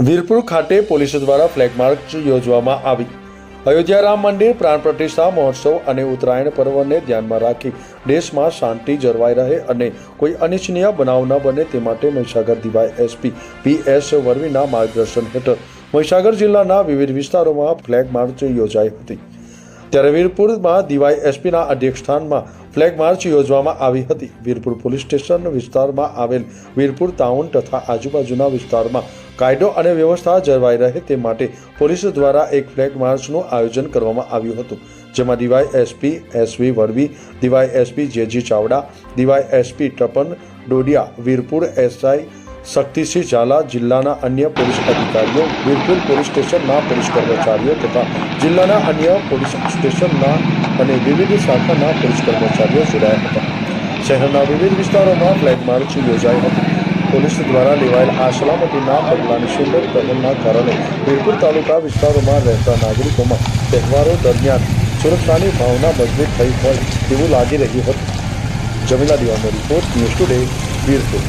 વીરપુર ખાતે પોલીસ દ્વારા flag March યોજવામાં આવી. અયોધ્યા રામ મંદિર પ્રાણ પ્રતિષ્ઠા મહોત્સવ અને ઉત્તરાયણ પર્વને ધ્યાનમાં રાખી દેશમાં શાંતિ જળવાઈ રહે અને કોઈ અનિચ્છનીય બનાવ ન બને તે માટે Mahisagar DY SP P S વરવીના માર્ગદર્શન હેઠળ મહીસાગર જિલ્લાના વિવિધ વિસ્તારોમાં ફ્લેગ માર્ચ યોજાઈ હતી. ત્યારે વીરપુરમાં દિવાય એસપીના અધ્યક્ષસ્થાનમાં ફ્લેગ માર્ચ યોજવામાં આવી હતી. વીરપુર પોલીસ સ્ટેશન વિસ્તારમાં આવેલ વીરપુર ટાઉન તથા આજુબાજુના વિસ્તારમાં કાયદો અને વ્યવસ્થા જળવાઈ રહે તે માટે પોલીસ દ્વારા એક ફ્લેગ માર્ચનું આયોજન કરવામાં આવ્યું હતું, જેમાં DySP SV Varvi DySP JG Chavda DySP Tapan Dodiya, Virpur SI Shaktisinh Zala, જિલ્લાના અન્ય પોલીસ અધિકારીઓ, વીરપુર પોલીસ સ્ટેશનના પોલીસ કર્મચારીઓ તથા જિલ્લાના અન્ય પોલીસ સ્ટેશનના અને વિવિધ શાખાના પોલીસ કર્મચારીઓ જોડાયા હતા. શહેરના વિવિધ વિસ્તારોમાં ફ્લેગ માર્ચ યોજાઈ હતી. પોલીસ દ્વારા લેવાયેલ આ સલામતીના પગલાંની સુંદર પહેલના કારણે વીરપુર તાલુકા વિસ્તારોમાં રહેતા નાગરિકોમાં તહેવારો દરમિયાન સુરક્ષાની ભાવના મજબૂત થઈ હોય તેવું લાગી રહ્યું હતું. જમીલા દિવાનો રિપોર્ટ ન્યૂઝ ટુડે, વીરપુર.